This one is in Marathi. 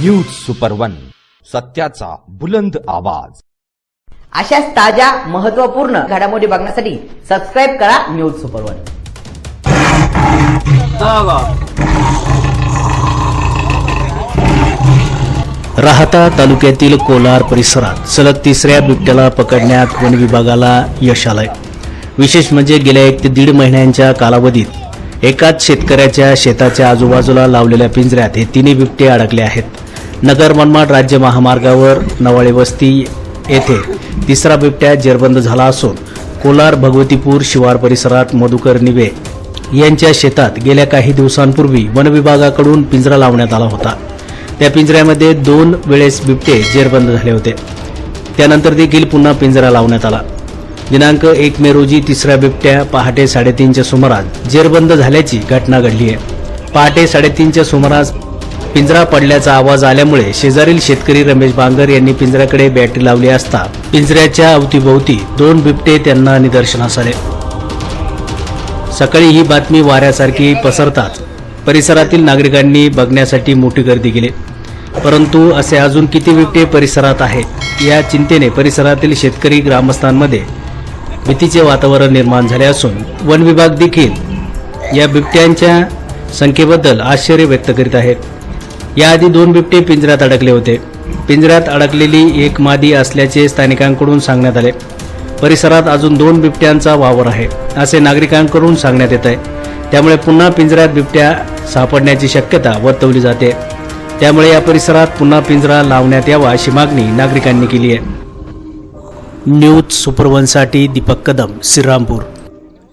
न्यूज सुपर वन सत्याचा बुलंद आवाज. अशाच ताज्या महत्त्वपूर्ण घडामोडी बघण्यासाठी सबस्क्राईब करा न्यूज सुपर वन राहता तालुक्यातील कोलार परिसरात सलग तिसऱ्या बिबट्याला पकडण्यात वन विभागाला यश आलंय. विशेष म्हणजे गेल्या एक ते दीड महिन्यांच्या कालावधीत एकाच शेतकऱ्याच्या शेताच्या आजूबाजूला लावलेल्या पिंजऱ्यात हे तिन्ही बिबटे अडकले आहेत. नगर मनमाड राज्य महामार्गावर नवाळे वस्ती येथे तिसरा बिबट्या जेरबंद झाला असून कोलार भगवतीपूर शिवार परिसरात मधुकर निवे यांच्या शेतात गेल्या काही दिवसांपूर्वी वनविभागाकडून पिंजरा लावण्यात आला होता. त्या पिंजऱ्यामध्ये दोन वेळेस बिबटे जेरबंद झाले होते. त्यानंतर देखील पुन्हा पिंजरा लावण्यात आला. दिनांक एक मे रोजी तिसऱ्या बिबट्या पहाटे साडेतीनच्या सुमारास जेरबंद झाल्याची घटना घडली आहे. पहाटे साडेतीनच्या सुमारास पिंजरा पडल्याचा आवाज आल्यामुळे शेजारील शेतकरी रमेश बांगर यांनी पिंजऱ्याकडे बॅटरी लावली असता पिंजऱ्याच्या अवतीभोवती दोन बिबटे त्यांना निदर्शनास आले. सकाळी ही बातमी वाऱ्यासारखी पसरताच परिसरातील नागरिकांनी बघण्यासाठी मोठी गर्दी केली. परंतु असे अजून किती बिबटे परिसरात आहेत या चिंतेने परिसरातील शेतकरी ग्रामस्थांमध्ये भीतीचे वातावरण निर्माण झाले असून वन विभाग देखील या बिबट्यांच्या संख्येबद्दल आश्चर्य व्यक्त करीत आहेत. याआधी दोन बिबटे पिंजऱ्यात अडकले होते. पिंजऱ्यात अडकलेली एक मादी असल्याचे स्थानिकांकडून सांगण्यात आले. परिसरात अजून दोन बिबट्यांचा वावर आहे असे नागरिकांकडून सांगण्यात येत आहे त्यामुळे पुन्हा पिंजऱ्यात बिबट्या सापडण्याची शक्यता वर्तवली जाते. त्यामुळे या परिसरात पुन्हा पिंजरा लावण्यात यावा अशी मागणी नागरिकांनी केली आहे. न्यूज सुपरवनसाठी दीपक कदम श्रीरामपूर.